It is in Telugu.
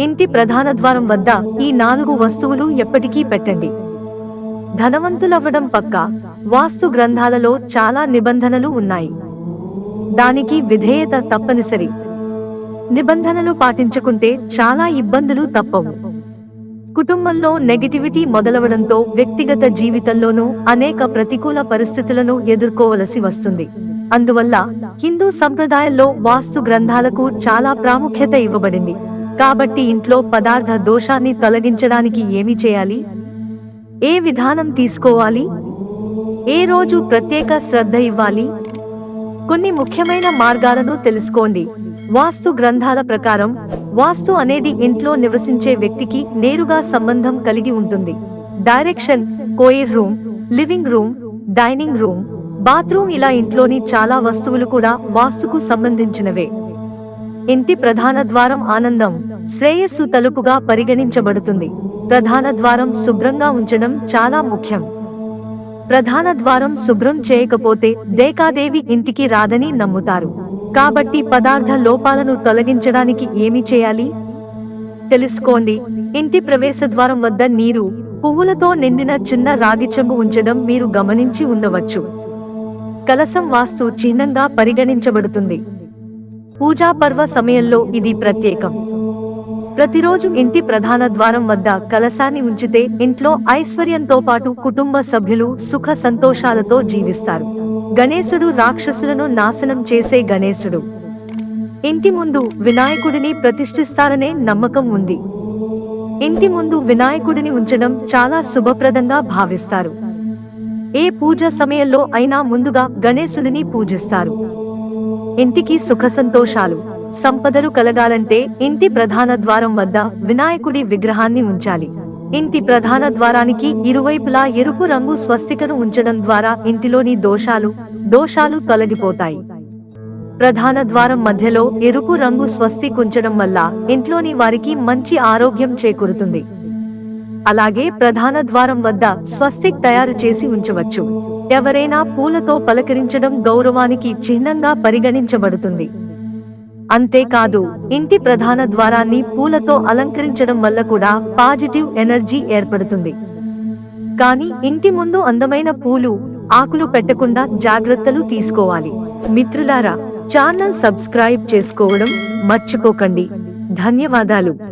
ఇంటి ప్రధాన ద్వారం వద్ద ఈ నాలుగు వస్తువులు ఎప్పటికీ పెట్టండి. ధనవంతులవ్వడం పక్క. వాస్తు గ్రంథాలలో చాలా నిబంధనలు ఉన్నాయి. దానికి విధేయత తప్పనిసరి. నిబంధనలు పాటించకుంటే చాలా ఇబ్బందులు తప్పవు. కుటుంబంలో నెగటివిటీ మొదలవడంతో వ్యక్తిగత జీవితంలోనూ అనేక ప్రతికూల పరిస్థితులను ఎదుర్కోవలసి వస్తుంది. అందువల్ల హిందూ సంప్రదాయంలో వాస్తు గ్రంథాలకు చాలా ప్రాముఖ్యత ఇవ్వబడింది. కాబట్టి ఇంట్లో పదార్థ దోషాన్ని తొలగించడానికి ఏమి చేయాలి? ఏ విధానం తీసుకోవాలి? ఏ రోజు ప్రత్యేక శ్రద్ధ ఇవ్వాలి? కొన్ని ముఖ్యమైన మార్గాలను తెలుసుకోండి. వాస్తు గ్రంథాల ప్రకారం వాస్తు అనేది ఇంట్లో నివసించే వ్యక్తికి నేరుగా సంబంధం కలిగి ఉంటుంది. Direction coir room living room dining room bathroom ఇలా ఇంట్లోని చాలా వస్తువులు కూడా వాస్తుకు సంబంధించినవే. ఇంటి ప్రధాన ద్వారం ఆనందం. శ్రేయస్సు తలుపుగా పరిగణించబడుతుంది. ప్రధాన ద్వారం శుభ్రంగా ఉంచడం చాలా ముఖ్యం. ప్రధాన ద్వారం శుభ్రం చేయకపోతే దేకాదేవి ఇంటికి రాదని నమ్ముతారు. కాబట్టి పదార్థ లోపాలను తొలగించడానికి ఏమి చేయాలి? తెలుసుకోండి. ఇంటి ప్రవేశ ద్వారం వద్ద నీరు పువ్వులతో నిండిన చిన్న రాగి చెంబు ఉంచడం మీరు గమనించి ఉండవచ్చు. కలసం వాస్తు చిహ్నంగా పరిగణించబడుతుంది. పూజా పర్వ సమయంలో ఇది ప్రత్యేకం. ప్రతిరోజు ఇంటి ప్రధాన ద్వారం వద్ద కలశాన్ని ఉంచితే ఇంట్లో ఐశ్వర్యంతో పాటు కుటుంబ సభ్యులు సుఖ సంతోషాలతో జీవిస్తారు. గణేశుడు రాక్షసులను నాశనం చేసే గణేశుడు. ఇంటి ముందు వినాయకుడిని ప్రతిష్ఠిస్తారనే నమ్మకం ఉంది. ఇంటి ముందు వినాయకుడిని ఉంచడం చాలా శుభప్రదంగా భావిస్తారు. ఏ పూజ సమయంలో అయినా ముందుగా గణేశుడిని పూజిస్తారు. ఇంటికి సుఖ సంతోషాలు. సంపదలు కలగాలంటే ఇంటి ప్రధాన ద్వారం వద్ద వినాయకుడి విగ్రహాన్ని ఉంచాలి. ఇంటి ప్రధాన ద్వారానికి ఇరువైపులా ఎరుపు రంగు స్వస్తికను ఉంచడం ద్వారా ఇంటిలోని దోషాలు దోషాలు తొలగిపోతాయి. ప్రధాన ద్వారం మధ్యలో ఎరుపు రంగు స్వస్తి ఉంచడం వల్ల ఇంట్లోని వారికి మంచి ఆరోగ్యం చేకూరుతుంది. అలాగే ప్రధాన ద్వారం వద్ద స్వస్తిక్ తయారు చేసి ఉంచవచ్చు. ఎవరైనా పూలతో పలకరించడం గౌరవానికి చిహ్నంగా పరిగణించబడుతుంది. అంతేకాదు ఇంటి ప్రధాన ద్వారాన్ని పూలతో అలంకరించడం వల్ల కూడా పాజిటివ్ ఎనర్జీ ఏర్పడుతుంది. కానీ ఇంటి ముందు అందమైన పూలు ఆకులు పెట్టకుండా జాగ్రత్తలు తీసుకోవాలి. మిత్రులారా ఛానల్ సబ్స్క్రైబ్ చేసుకోవడం మర్చిపోకండి. ధన్యవాదాలు.